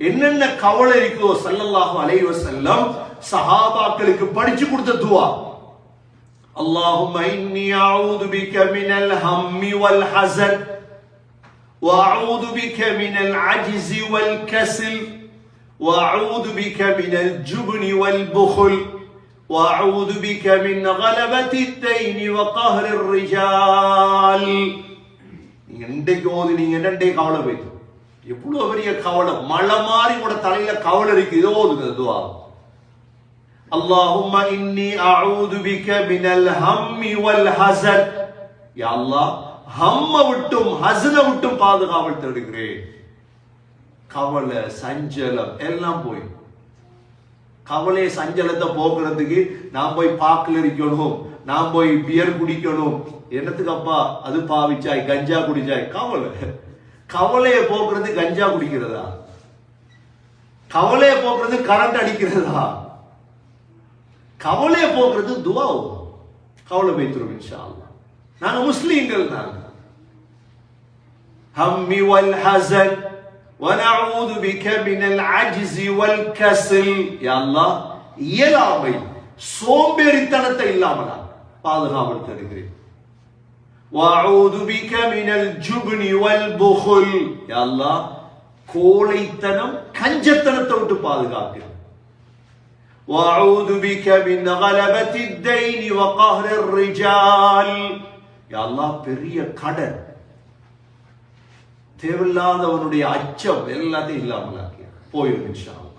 என்னென்ன கவலை இருக்கோ சல்லல்லாஹு அலைஹி வஸல்லம் சஹாபாக்களுக்கு படிச்சு கொடுத்த துவா اللهم إني أعوذ بك من الهم والحزن وأعوذ بك من العجز والكسل وأعوذ بك من الجبن والبخل وأعوذ بك من غلبة الدين وقهر الرجال நீங்க இன்றைக்கு ஓது நீங்க என்னண்டே கவலை போயிட்டு எவ்வளவு பெரிய கவலை மழை மாதிரி கூட தலையில கவலை இருக்கு இதோ ஓதுங்க துவா اللهم إني أعوذ بك من الهم والحزن يا الله ஹம்ம விட்டும் ஹசன விட்டும் பாதுகாவல் தேடுகிறேன் கவலை சஞ்சலம் எல்லாம் போய் கவலை சஞ்சலத்தை போக்குறதுக்கு நான் போய் பாக்கில் இருக்கணும் நான் போய் பியர் குடிக்கணும் என்னத்துக்கு அப்பா அது பாவிச்சாய் கஞ்சா குடிச்சாய் கவலை கவலையை போக்குறது கஞ்சா குடிக்கிறதா கவலையை போக்குறது கரண்ட் அடிக்கிறதா கவலையை போக்குறது துவா ஓதும். கவலை வைத்துரும் இன்ஷா அல்லாஹ் நாங்க முஸ்லீம்கள் நாங்க ஹம்மி வல் ஹசன் ونعوذ بك من العجز والكسل يا الله இயலாமை சோம்பேறித்தனத்தை இல்லாமலா பாதுகாவல் தருகிறேன் وأعوذ بك من الجبن والبخل يا الله கோழைத்தனம் கஞ்சத்தனத்தை விட்டு பாதுகாக்கிறேன் وأعوذ بك من غلبة الدين وقهر الرجال يا الله பெரிய கடன் தேவையில்லாதவனுடைய அச்சம் எல்லாத்தையும் இல்லாமலாக்கிய போயிடும் இன்ஷா அல்லாஹ்.